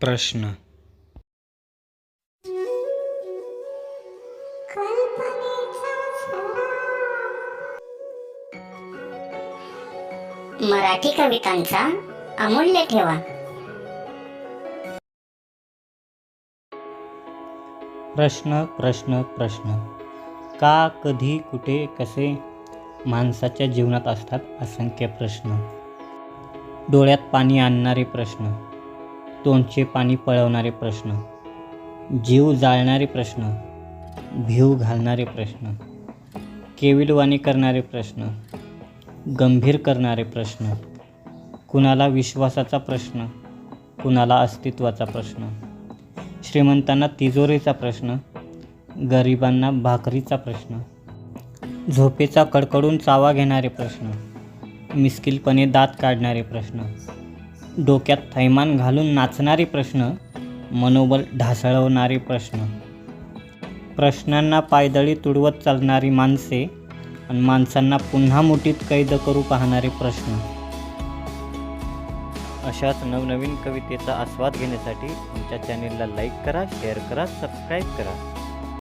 प्रश्न. मराठी कवितांचा अमूल्य ठेवा. प्रश्न प्रश्न प्रश्न. का कधी कुठे कसे माणसाच्या जीवनात असतात असंख्य प्रश्न. डोळ्यात पाणी आणणारे प्रश्न. तोंडचे पाणी पळवणारे प्रश्न जीव जाळणारे प्रश्न भीव घालणारे प्रश्न केविलवाणी करणारे प्रश्न गंभीर करणारे प्रश्न कुणाला विश्वासाचा प्रश्न कुणाला अस्तित्वाचा प्रश्न श्रीमंतांना तिजोरीचा प्रश्न गरिबांना भाकरीचा प्रश्न झोपेचा कडकडून चावा घेणारे प्रश्न मिस्किलपणे दात काढणारे प्रश्न डोक्यात थैमान घालून नाचणारे प्रश्न मनोबल ढासळवणारे प्रश्न. प्रश्नांना पायदळी तुडवत चालणारी माणसे आणि माणसांना पुन्हा मुठीत कैद करू पाहणारे प्रश्न. अशाच नवनवीन कवितेचा आस्वाद घेण्यासाठी आमच्या चॅनेलला लाईक करा शेअर करा सबस्क्राईब करा.